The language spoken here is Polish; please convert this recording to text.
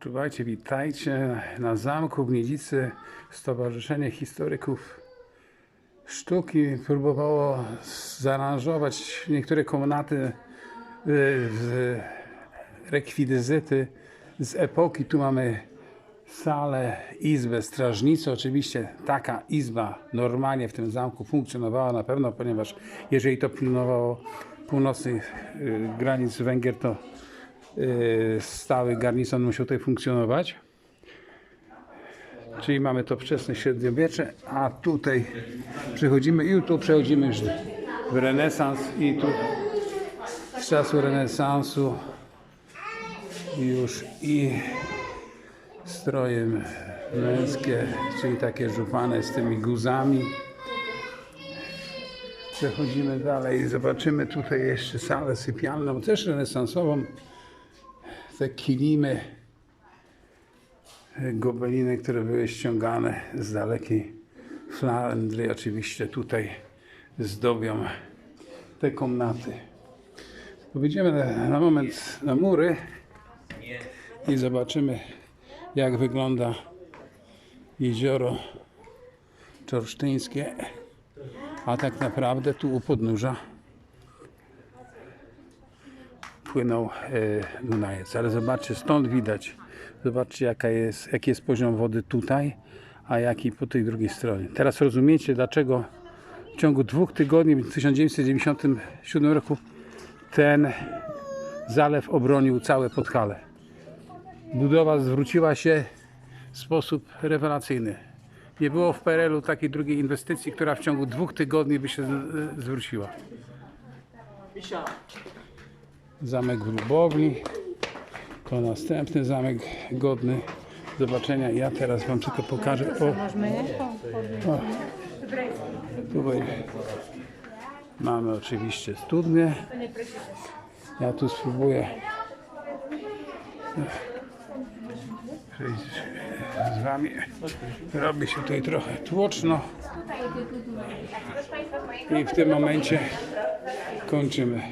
Czuwajcie, witajcie na zamku w Niedzicy. Stowarzyszenie Historyków Sztuki próbowało zaaranżować niektóre komnaty y, w rekwizyty z epoki. Tu mamy salę, izbę, strażnicę. Oczywiście taka izba normalnie w tym zamku funkcjonowała na pewno, ponieważ jeżeli to pilnowało północnych y, granic Węgier, to y, stały garnizon musiał tutaj funkcjonować. Czyli mamy to wczesne średniowiecze, a tutaj przechodzimy i tu przechodzimy już w renesans i tu z czasu renesansu już i stroje męskie, czyli takie żupane z tymi guzami. Przechodzimy dalej i zobaczymy tutaj jeszcze salę sypialną, też renesansową. Te kilimy, gobeliny, które były ściągane z dalekiej Flandrii, oczywiście tutaj zdobią te komnaty. Wyjdziemy na, na moment na mury i zobaczymy, jak wygląda jezioro czorsztyńskie. A tak naprawdę tu u podnóża płynął e, Dunajec. Ale zobaczcie, stąd widać. Zobaczcie, jaka jest, jaki jest poziom wody tutaj, a jaki po tej drugiej stronie. Teraz rozumiecie, dlaczego w ciągu dwóch tygodni w 1997 roku ten zalew obronił całe Podhale. Budowa zwróciła się w sposób rewelacyjny. Nie było w PRL-u takiej drugiej inwestycji, która w ciągu dwóch tygodni by się z- zwróciła. Zamek w Lubowni. To następny zamek godny zobaczenia. Ja teraz Wam tylko pokażę. O, o. Tutaj mamy oczywiście studnię. Ja tu spróbuję przejść z Wami. Robi się tutaj trochę tłoczno. I w tym momencie kończymy